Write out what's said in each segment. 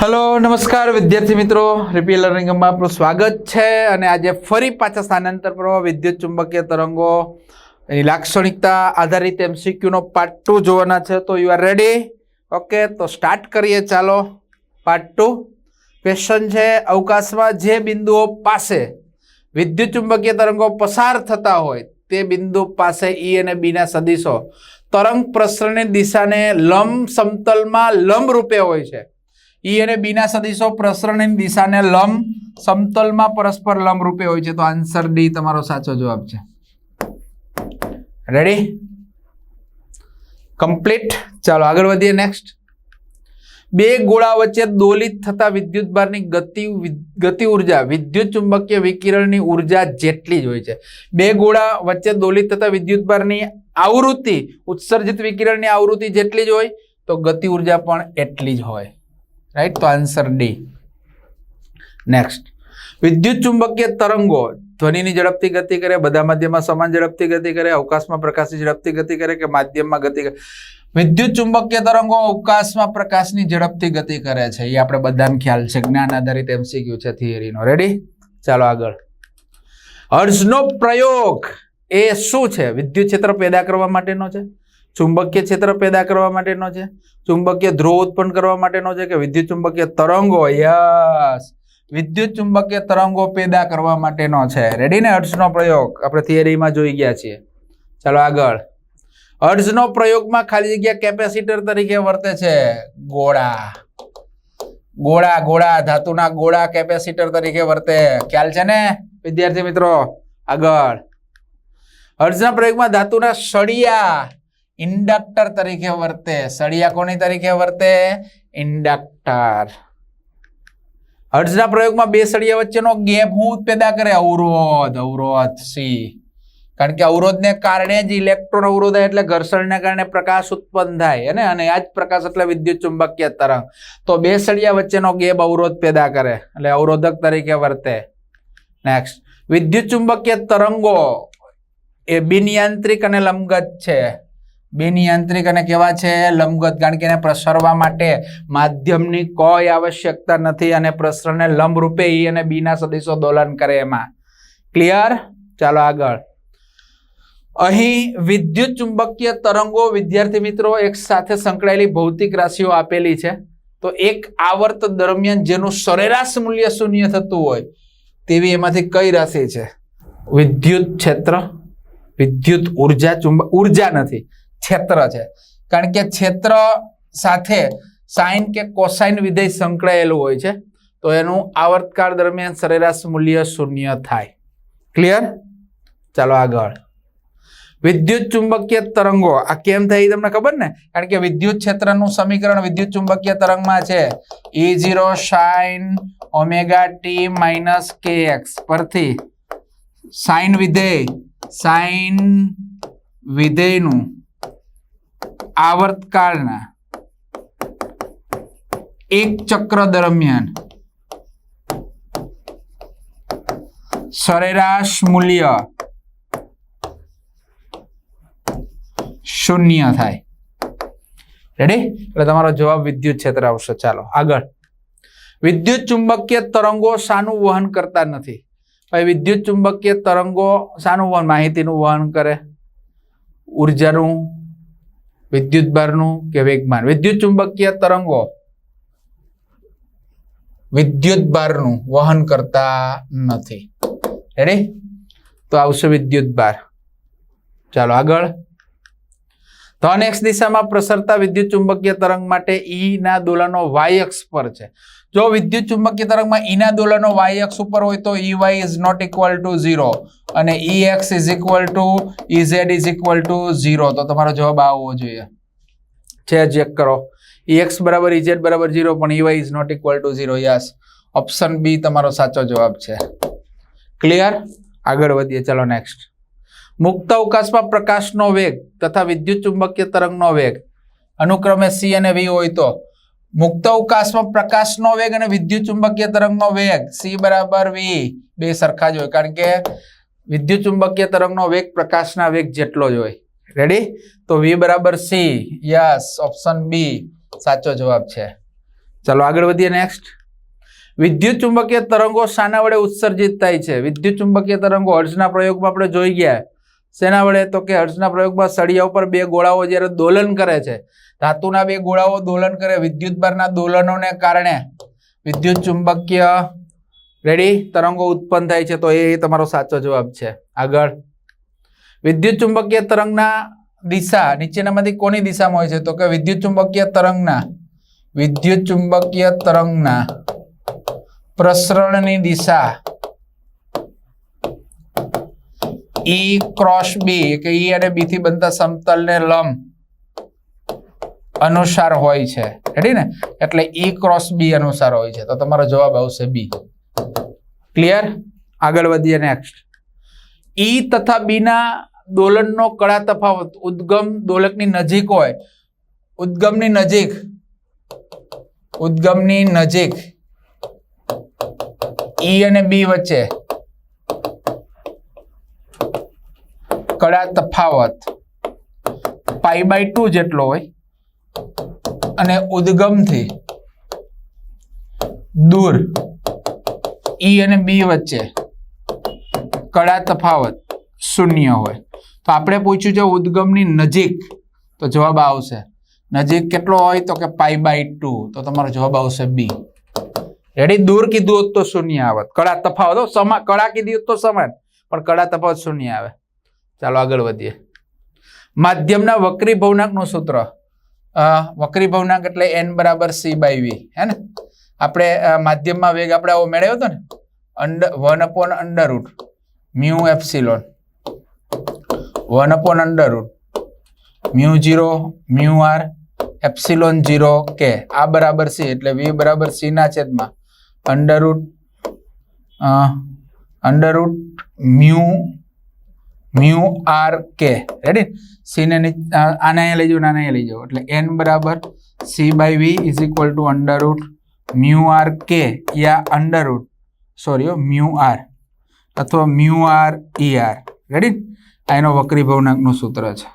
Hello, નમસ્કાર વિદ્યાર્થી મિત્રો. રિપી લર્નિંગમાં આપણું સ્વાગત છે અને આજે ફરી પાછા સ્થાનાંતર પ્રવાહ વિદ્યુત ચુંબકીય તરંગો. એની લાક્ષણિકતા આધારિત એમસીક્યુનો પાર્ટ ટુ જોવાના છે. તો યુ આર રેડી ઓકે તો સ્ટાર્ટ કરીએ. ચાલો. પાર્ટ ટુ ક્વેશ્ચન છે, અવકાશમાં જે બિંદુઓ પાસે વિદ્યુત ચુંબકીય તરંગો પસાર થતા હોય, તે બિંદુ પાસે ઈ અને બીના સદીશો. તરંગ પ્રસરણની દિશાને લંબ સમતલમાં લંબ રૂપે હોય છે. ઈ અને બીના સદીશો પ્રસરણની દિશાને લંબ સમતલમાં પરસ્પર લંબ રૂપે હોય છે. તો આન્સર ડી તમારો સાચો જવાબ છે. રેડી કમ્પ્લીટ ચાલો આગળ વધીએ નેક્સ્ટ બે ગોળા વચ્ચે દોલિત થતા વિદ્યુતભારની ગતિ ગતિ ઊર્જા, વિદ્યુત ચુંબકીય વિકિરણની ઊર્જા જેટલી જ હોય છે. બે ગોળા વચ્ચે દોલિત થતા વિદ્યુતભારની આવૃત્તિ, ઉત્સર્જિત વિકિરણની આવૃત્તિ જેટલી જ હોય, તો ગતિ ઊર્જા પણ એટલી જ હોય. રાઈટ તો આન્સર ડી નેક્સ્ટ વિદ્યુત ચુંબકીય તરંગો ધ્વનિની ઝડપથી ગતિ કરે, બધા માધ્યમમાં સમાન ઝડપથી ગતિ કરે, અવકાશમાં પ્રકાશની ઝડપથી ગતિ કરે કે માધ્યમમાં ગતિ કરે? વિદ્યુત ચુંબકીય તરંગો અવકાશમાં પ્રકાશની ઝડપથી ગતિ કરે છે. એ આપણે બધાને ખ્યાલ છે. જ્ઞાન આધારિત એમસીક્યુ છે થિયરીનો રેડી ચાલો આગળ. હર્ષનો પ્રયોગ એ શું છે? વિદ્યુત ક્ષેત્ર પેદા કરવા માટેનો છે. ચુંબકીય ક્ષેત્ર પેદા કરવા માટેનો છે. ચુંબકીય ધ્રુવ ઉત્પન્ન કરવા માટેનો છે કે વિદ્યુત ચુંબકીય તરંગો? યસ. વિદ્યુત ચુંબકીય તરંગો પેદા કરવા માટેનો છે. રેડી ને? હર્ટ્ઝનો પ્રયોગ. આપણે થિયરીમાં જોઈ ગયા છીએ. ચાલો આગળ. હર્ટ્ઝનો પ્રયોગમાં ખાલી જગ્યા કેપેસિટર તરીકે વર્તે છે. ગોળા. ગોળા ગોળા, ધાતુના ગોળા કેપેસિટર તરીકે વર્તે. ખ્યાલ છે ને? વિદ્યાર્થી મિત્રો, આગળ. અર્જના પ્રયોગમાં ધાતુના સળિયા ઇન્ડક્ટર તરીકે વર્તે. સળિયા કોની તરીકે વર્તે? ઇન્ડક્ટર. હર્ટ્ઝના પ્રયોગમાં બે સળિયા વચ્ચેનો ગેપ હું પેદા કરે? અવરોધ અવરોધ સી. કારણ કે અવરોધને કારણે જ ઇલેક્ટ્રોન અવરોધ એટલે ઘર્ષણને કારણે પ્રકાશ ઉત્પન્ન થાય અને અને આ જ પ્રકાશ એટલે વિદ્યુત ચુંબકીય તરંગ. તો બે સળિયા વચ્ચેનો ગેપ અવરોધ પેદા કરે, એટલે અવરોધક તરીકે વર્તે. નેક્સ્ટ વિદ્યુત ચુંબકીય તરંગો એ બિનયાંત્રિક અને લંબગત છે. બિનયાંત્રિક અને કેવા છે? લંબગત, કારણ કે એને પ્રસરવા માટે માધ્યમની કોઈ આવશ્યકતા નથી અને પ્રસરણને લંબ રૂપે ઈ અને બીના સદીશો દોલન કરે એમાં. ક્લિયર ચાલો આગળ. અહીં વિદ્યુત ચુંબકીય તરંગો, વિદ્યાર્થી મિત્રો, એક સાથે સંકળાયેલી ભૌતિક રાશિઓ આપેલી છે. તો એક આવર્ત દરમિયાન જેનું સરેરાશ મૂલ્ય શૂન્ય થતું હોય, તેવી એમાંથી કઈ રાશિ છે? વિદ્યુત ક્ષેત્ર, વિદ્યુત ઊર્જા ચુંબક ઊર્જા નથી. ક્ષેત્ર છે. કારણ કે ક્ષેત્ર સાથે સાઇન કે કોસાઇન વિધેય સંકળાયેલું હોય છે. તો એનું આવર્તકાળ દરમિયાન સરેરાશ મૂલ્ય શૂન્ય થાય. ક્લિયર ચાલો આગળ. વિદ્યુત ચુંબકીય તરંગો, આ કેમ થાય એ તમને ખબર ને? કારણ કે વિદ્યુત ક્ષેત્રનું સમીકરણ વિદ્યુત ચુંબકીય તરંગમાં છે. E zero sine omega T minus K X પરથી સાઇન વિધેય સાઇન વિધેયનું આવર્તકાળના એક ચક્ર દરમિયાન સરેરાશ મૂલ્ય શૂન્ય થાય. રેડી એટલે તમારો જવાબ વિદ્યુત ક્ષેત્ર આવશે. ચાલો, આગળ. વિદ્યુત ચુંબકીય તરંગો શાનું વહન કરતા નથી. ભાઈ, વિદ્યુત ચુંબકીય તરંગો શાનું વહન, માહિતીનું વહન કરે. ઉર્જાનું વિદ્યુત ભારનું કે વેગમાન? વિદ્યુત ચુંબકીય તરંગો. વિદ્યુત ભારનું વહન કરતા નથી. રેડી તો આવશે વિદ્યુત ભાર. ચાલો આગળ. તો એક્સ દિશામાં પ્રસરતા વિદ્યુત ચુંબકીય તરંગ માટે ઈના ના દોલનો વાય અક્ષ પર છે. જો વિદ્યુત ચુંબકીય તરંગમાં ઈના ના દોલનો વાય અક્ષ ઉપર હોય તો E Y is not equal to zero અને E X is equal to E is equal to zero તો તમારો જવાબ આવવો જોઈએ. છે ચેક કરો. ઈ એક્સ બરાબર ઈ બરાબર ઝીરો પણ E Y is not equal to zero yes. Option B તમારો સાચો જવાબ છે. ક્લિયર આગળ વધીએ. ચલો નેક્સ્ટ મુક્ત અવકાશમાં પ્રકાશનો વેગ તથા વિદ્યુત ચુંબકીય તરંગનો વેગ. અનુક્રમે સી અને વી હોય તો. મુક્ત અવકાશમાં પ્રકાશનો વેગ અને વિદ્યુત ચુંબકીય તરંગનો વેગ. સી બરાબર વી બે સરખા જ હોય, કારણ કે વિદ્યુત ચુંબકીય તરંગનો વેગ પ્રકાશના વેગ જેટલો જ હોય. રેડી તો વી બરાબર સી યસ ઓપ્શન બી સાચો જવાબ છે. ચાલો આગળ વધીએ નેક્સ્ટ વિદ્યુત ચુંબકીય તરંગો શાના વડે ઉત્સર્જિત થાય છે. વિદ્યુત ચુંબકીય તરંગો હર્ષના પ્રયોગમાં આપણે જોઈ ગયા. શેના વડે? તો કે હર્ષના પ્રયોગમાં સળિયા ઉપર બે ગોળાઓ જ્યારે દોલન કરે છે, ધાતુના બે ગોળાઓ દોલન કરે, વિદ્યુતભારના દોલનોને કારણે વિદ્યુત ચુંબકીય રેડી તરંગો ઉત્પન્ન થાય છે, તો એ તમારો સાચો જવાબ છે. આગળ. વિદ્યુત ચુંબકીય તરંગના દિશા, નીચેનામાંથી કોની દિશામાં હોય છે? તો કે વિદ્યુત ચુંબકીય તરંગના, વિદ્યુત ચુંબકીય તરંગના પ્રસરણની દિશા. ઈ ક્રોસ બી કે ઈ અને બી થી બનતા સમતલને લંબ અનુસાર હોય છે. રેડી ને? એટલે ઈ ક્રોસ બી અનુસાર હોય છે. તો તમારો જવાબ આવશે બી ક્લિયર આગળ વધીએ નેક્સ્ટ ઈ તથા બીના દોલનનો કળા તફાવત. ઉદ્ગમ દોલકની નજીક હોય. ઉદ્ગમની નજીક. ઉદ્ગમની નજીક. ઈ અને બી વચ્ચે. કળા તફાવત? પાઈ બાય ટુ જેટલો હોય અને ઉદ્ગમથી દૂર ઈ અને બી વચ્ચે કળા તફાવત શૂન્ય હોય. તો આપણે પૂછ્યું છે ઉદ્ગમની નજીક, તો જવાબ આવશે. નજીક કેટલો હોય તો કે પાઈ બાય ટુ તો તમારો જવાબ આવશે બી રેડી દૂર કીધું હોત તો શૂન્ય આવત. કળા તફાવત સમા, કળા કીધી હોત તો સમાન, પણ કળા તફાવત શૂન્ય આવે. ચાલો આગળ વધીએ. માધ્યમના વક્રી ભવનાંકનું સૂત્ર. વક્રી ભવનાંક એટલે એન બરાબર સી બાય વી હે ને? આપણે માધ્યમમાં વેગ આપણે આવો મેળવ્યો હતો ને? Under one upon under root. Mu epsilon. One upon under root. Mu zero, mu R, epsilon zero K. આ બરાબર સી એટલે વી બરાબર સી ના છેદમાં under root under root mu mu R K. Ready સીને આને અહીંયા લઈ જાઓ આને અહીંયા લઈ જાઓ. એટલે એન બરાબર C by V is equal to under root mu R K yeah under root sorry mu R. અથવા mu R E R. Ready આ એનો વક્રી ભવનાંકનું સૂત્ર છે.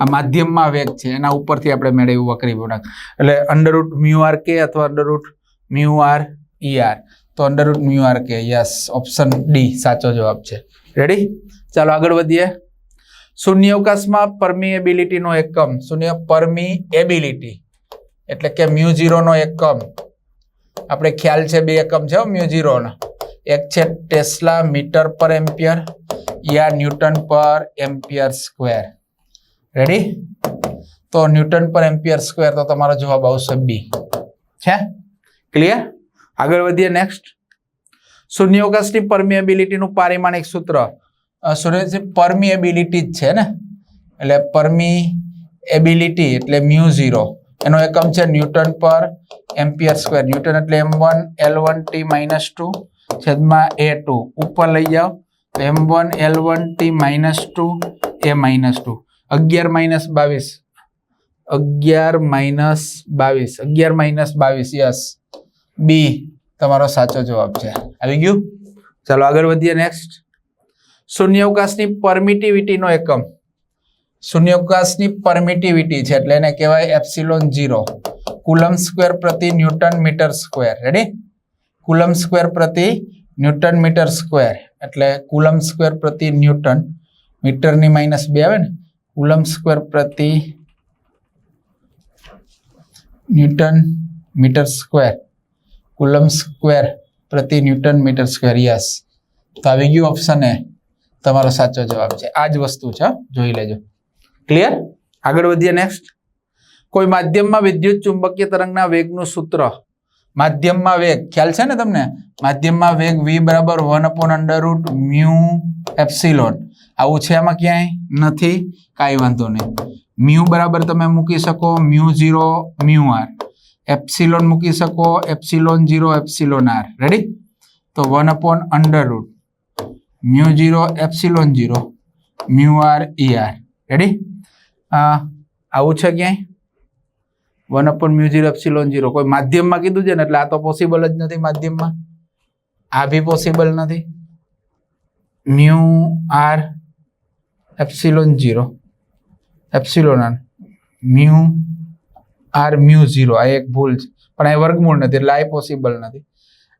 આ માધ્યમમાં વેગ છે. એના ઉપરથી આપણે મેળવ્યું વક્રી ભવનાંક એટલે અંડર રૂટ મ્યુ આર કે અથવા under root mu R E R. તો under root mu R K yes option D સાચો જવાબ છે. રેડી ચાલો આગળ વધીએ. શૂન્યાવકાશમાં પરમિએબિલિટીનો એકમ. શૂન્ય પરમિએબિલિટી એટલે કે મ્યુ ઝીરોનો એકમ. આપણે ખ્યાલ છે બે એકમ છે મ્યુ ઝીરોનો એક છે ટેસ્લા મીટર પર એમ્પિયર યા newton per ampere square. Ready તો ન્યૂટન પર એમ્પિયર સ્ક્વેર તો તમારો જવાબ આવશે બી છે? ક્લિયર આગળ વધીએ નેક્સ્ટ શૂન્યાવકાશની પરમિએબિલિટીનું પારિમાણિક સૂત્ર. શૂન્ય પરમિએબિલિટી જ છે ને? એટલે પરમિએબિલિટી એટલે મ્યુ ઝીરો એનો એકમ છે newton per ampere square. Newton એટલે M one, L one, T minus two છેદમાં એ ટુ. ઉપર લઈ જાઓ. તો M one, L one, T minus two A minus two અગિયાર માઇનસ બાવીસ. અગિયાર માઇનસ બાવીસ. અગિયાર માઇનસ બાવીસ, યસ. બી. તમારો સાચો જવાબ છે. આવી ગયું ચાલો આગળ વધીએ નેક્સ્ટ શૂન્યાવકાશની પરમિટિવિટીનો એકમ. શૂન્યાવકાશની પરમિટિવિટી છે એટલે એને કહેવાય એપ્સિલોન ઝીરો. કુલમ સ્ક્વેર પ્રતિ newton meter square. Ready coulomb square પ્રતિ ન્યૂટન મીટર સ્ક્વેર. એટલે કુલમ સ્ક્વેર પ્રતિ ન્યૂટન મીટરની માઇનસ બે આવે ને? કુલમ સ્ક્વેર પ્રતિ newton meter square. Coulomb square પ્રતિ ન્યૂટન મીટર સ્ક્વેર, યસ. તો આવી ગયું ઓપ્શન એ તમારો સાચો જવાબ છે. આ જ વસ્તુ છે જોઈ લેજો. ક્લિયર આગળ વધીએ નેક્સ્ટ કોઈ માધ્યમમાં વિદ્યુત ચુંબકીય તરંગના વેગનું સૂત્ર? માધ્યમમાં વેગ. ખ્યાલ છે ને તમને? માધ્યમમાં વેગ વી બરાબર one upon under root mu epsilon આવું છે આમાં ક્યાંય? નથી. કાંઈ વાંધો નહીં. મ્યુ બરાબર તમે મૂકી શકો mu zero mu R epsilon મૂકી શકો, epsilon zero epsilon R. Ready તો one upon under root mu zero epsilon zero mu R, E R. Ready આવું છે ક્યાંય? One upon mu zero epsilon zero કોઈ માધ્યમમાં કીધું છે ને? એટલે આ તો પોસિબલ જ નથી માધ્યમમાં. આ બી પોસિબલ નથી. Mu R, epsilon zero epsilon R. Mu R mu zero, આ એક ભૂલ છે. પણ અહીં વર્ગમૂળ નથી, એટલે આ પોસિબલ નથી.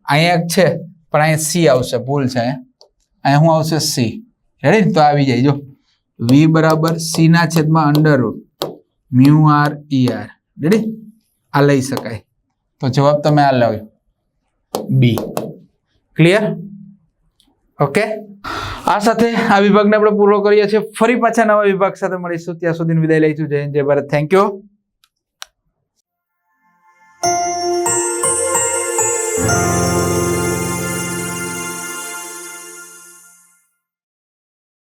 અહીંયા એક છે, પણ અહીંયા સી આવશે, ભૂલ છે અહીંયા. શું આવશે? સી. રેડી તો આવી જાય, જો. વી બરાબર સી ના છેદમાં under root mu R E R ready આ લઈ શકાય. તો જવાબ તમે આ લાવ્યો. બી ક્લિયર ઓકે આ સાથે આ વિભાગને આપણે પૂરો કરીએ છીએ. ફરી પાછા નવા વિભાગ સાથે મળીશું. ત્યાં સુધી વિદાય લઈશું. જય જય ભારત. Thank you